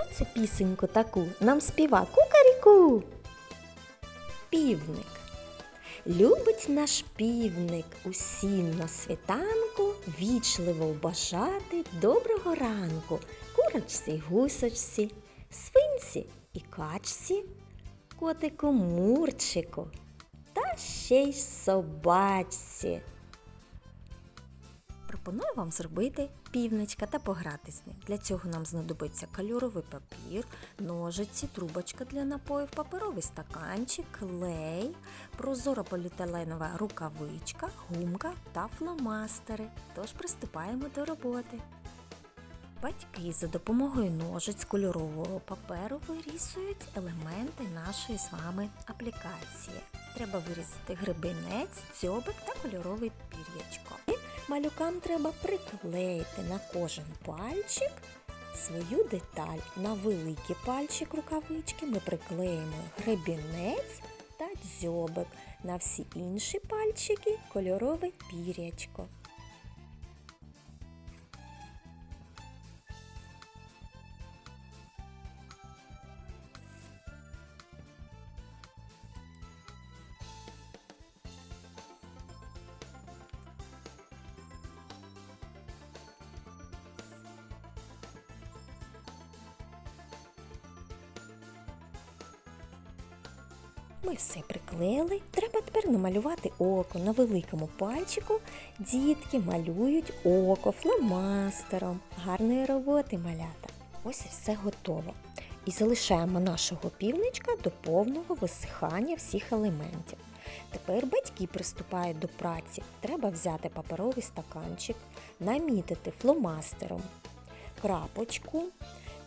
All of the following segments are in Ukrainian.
Оце пісеньку таку нам співа кукаріку. Півник. Любить наш півник усім на світанку вічливо бажати доброго ранку курочці й гусочці, свинці і качці, котику мурчику та ще й собачці. Пропоную вам зробити півничка та пограти з ним. Для цього нам знадобиться кольоровий папір, ножиці, трубочка для напоїв, паперовий стаканчик, клей, прозора поліетиленова рукавичка, гумка та фломастери. Тож приступаємо до роботи. Батьки за допомогою ножиць кольорового паперу вирісують елементи нашої з вами аплікації. Треба вирізати гребінець, дзьобик та кольорове пір'ячко. Малюкам треба приклеїти на кожен пальчик свою деталь. На великий пальчик рукавички ми приклеїмо гребінець та дзьобик. На всі інші пальчики кольорове пір'ячко. Ми все приклеїли. Треба тепер намалювати око на великому пальчику. Дітки малюють око фломастером. Гарної роботи, малята. Ось і все готово. І залишаємо нашого півничка до повного висихання всіх елементів. Тепер батьки приступають до праці. Треба взяти паперовий стаканчик, намітити фломастером крапочку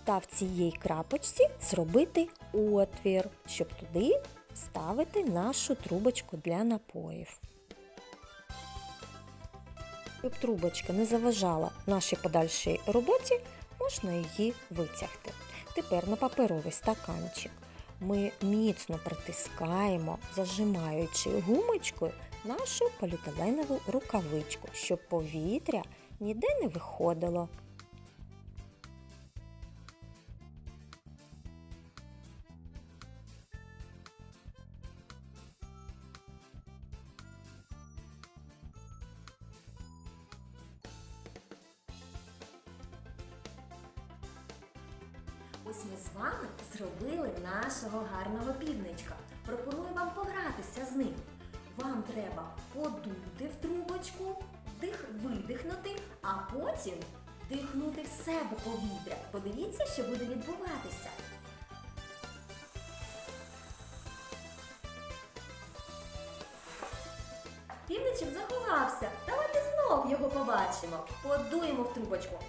та в цій крапочці зробити отвір, щоб туди ставити нашу трубочку для напоїв. Щоб трубочка не заважала нашій подальшій роботі, можна її витягти. Тепер на паперовий стаканчик ми міцно притискаємо, зажимаючи гумочкою нашу поліетиленову рукавичку, щоб повітря ніде не виходило. Ось ми з вами зробили нашого гарного півничка. Пропоную вам погратися з ним. Вам треба подути в трубочку, вдих, видихнути, а потім дихнути в себе повітря. Подивіться, що буде відбуватися. Півничок заховався. Давайте знов його побачимо. Подуємо в трубочку.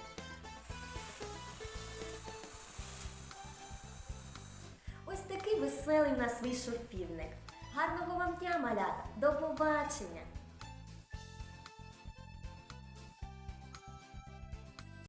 Веселий в нас вийшов. Гарного вам дня, малята! До побачення!